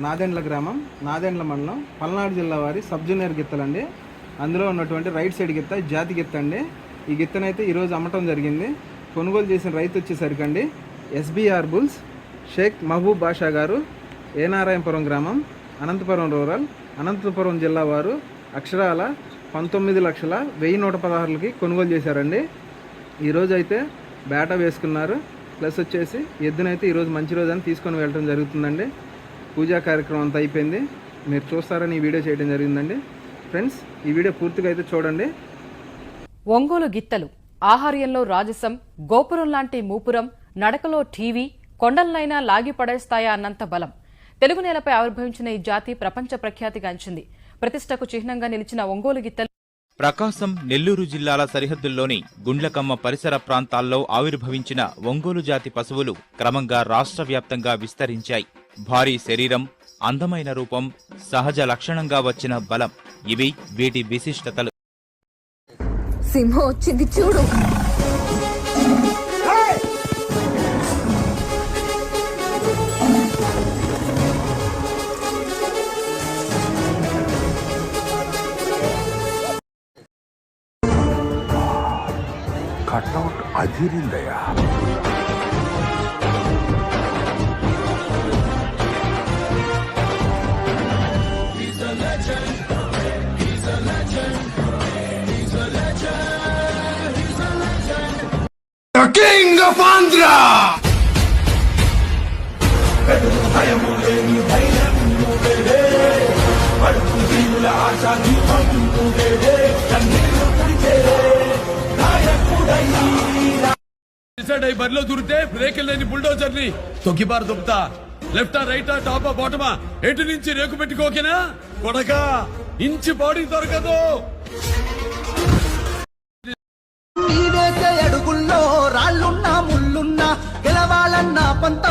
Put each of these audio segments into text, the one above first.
నాదెండ్ల గ్రామం నాదెండ్ల మండలం పల్నాడు జిల్లా వారి సబ్ జూనియర్ గిత్తలండి. అందులో ఉన్నటువంటి రైట్ సైడ్ గిత్త జాతి గిత్త అండి. ఈ గిత్తనైతే ఈరోజు అమ్మటం జరిగింది. కొనుగోలు చేసిన రైతు వచ్చేసరికి అండి ఎస్బీఆర్ బుల్స్ షేక్ మహబూబ్ బాషా గారు ఏనారాయణపురం గ్రామం అనంతపురం రూరల్ అనంతపురం జిల్లా వారు అక్షరాల పంతొమ్మిది లక్షల వెయ్యి నూట పదహారులకి కొనుగోలు చేశారండి. ఈరోజు అయితే బేట వేసుకున్నారు. ప్లస్ వచ్చేసి ఎద్దునైతే ఈరోజు మంచి రోజు అని తీసుకొని వెళ్ళడం జరుగుతుందండి. పూజా కార్యక్రమం అంతా అయిపోయింది. మీరు చూస్తారని ఈ వీడియో చేయడం జరిగిందండి. ఫ్రెండ్స్ ఈ వీడియో పూర్తిగా అయితే చూడండి. ఒంగోలు గిత్తలు ఆహార్యంలో రాజసం గోపురం లాంటి మూపురం నడకలో టీవీ కొండలనైనా లాగి పడేస్తాయా అన్నంత బలం. తెలుగు నేలపై ఆవిర్భవించిన ఈ జాతి ప్రపంచ ప్రఖ్యాతిగాంచింది ప్రతిష్టకు చిహ్నంగా నిలిచిన ఒంగోలు గిత్తలు ప్రకాశం నెల్లూరు జిల్లాల సరిహద్దుల్లోని గుండ్లకమ్మ పరిసర ప్రాంతాల్లో ఆవిర్భవించిన ఒంగోలు జాతి పశువులు క్రమంగా రాష్ట్ర వ్యాప్తంగా విస్తరించాయి. భారీ శరీరం అందమైన రూపం సహజ లక్షణంగా వచ్చిన బలం. ఇవి వీటి విశిష్టతలు. సింహం వచ్చింది చూడు. కట్అవుట్ అదిరిందయ్యా King of Andhra! డిసైడ్ అయి బరిలో దూరితే బ్రేక్ లేని బుల్డోజర్ని తొక్కిబారు దుబ్బుతా లెఫ్ట్ రైటా టాపా బాటమా ఎటు నుంచి రేకు పెట్టుకోకేనా కొడక. ఇంచి బాడీ దొరకదు.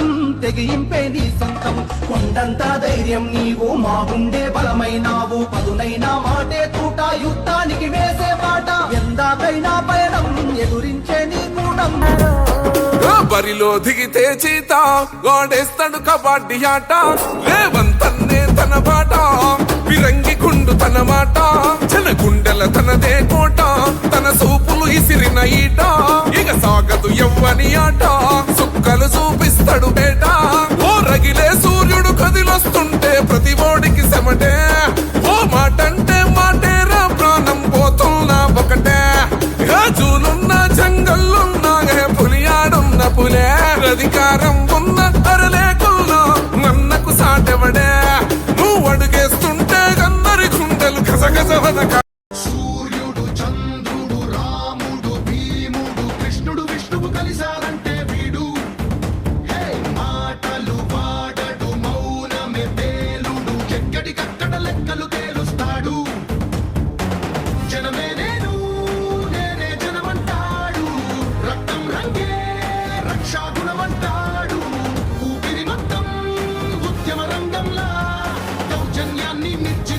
పంతం తెగింపే నీ సొంతం. కొండంత ధైర్యం నీవు మా గుండె బలమైనావు. పదునైనా మాటే తూట యుద్ధానికి వేసే పాట. ఎందాకైనా పయనం ఎదురించే నీ కూడం బరిలో దిగితే చీత గోడేస్తాడు కబడ్డీ ఆట. లేవంతన్నే తన బాట విరంగి గుండు తన మాట. చిన్న గుండెల తనదే కోట తన సూపులు ఇసిరిన ఈట. ఇక సాగదు ఎవ్వని ఆట చూపిస్తాడు బేటా ఓ రగిలే సూర్యుడు కదిలొస్తుంటే ప్రతి ఓడికి సెమటే. ఓ మాటంటే మాటేరా ప్రాణం పోతున్నా ఒకటే. రాజులున్న జంగల్లున్నా పులియాడున్న పులే. అధికారం ఉన్న I need me